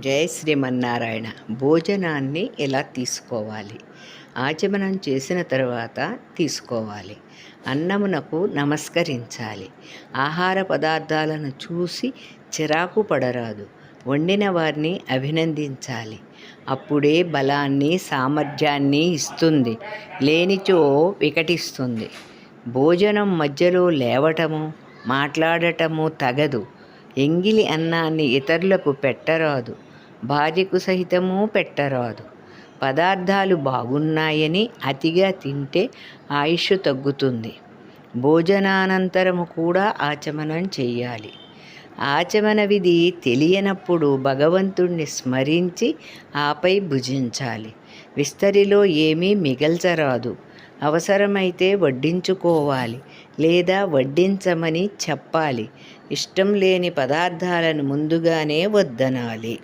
జై శ్రీమన్నారాయణ భోజనాన్ని ఎలా తీసుకోవాలి? ఆచమనం చేసిన తర్వాత తీసుకోవాలి. అన్నమునకు నమస్కరించాలి. ఆహార పదార్థాలను చూసి చిరాకు పడరాదు. వండిన వారిని అభినందించాలి. అప్పుడే బలాన్ని సామర్థ్యాన్ని ఇస్తుంది. లేనిచో వికటిస్తుంది. భోజనం మధ్యలో లేవటము మాట్లాడటము తగదు. ఎంగిలి అన్నాన్ని ఇతరులకు పెట్టరాదు భార్యకు సహితము పెట్టరాదు. పదార్థాలు బాగున్నాయని అతిగా తింటే ఆయుష్ తగ్గుతుంది. భోజనానంతరము కూడా ఆచమనం చెయ్యాలి. ఆచమన విధి తెలియనప్పుడు భగవంతుణ్ణి స్మరించి ఆపై భుజించాలి. విస్తరిలో ఏమీ మిగల్చరాదు. అవసరమైతే వడ్డించుకోవాలి. లేదా వడ్డించమని చెప్పాలి. ఇష్టం లేని పదార్థాలను ముందుగానే వద్దనాలి.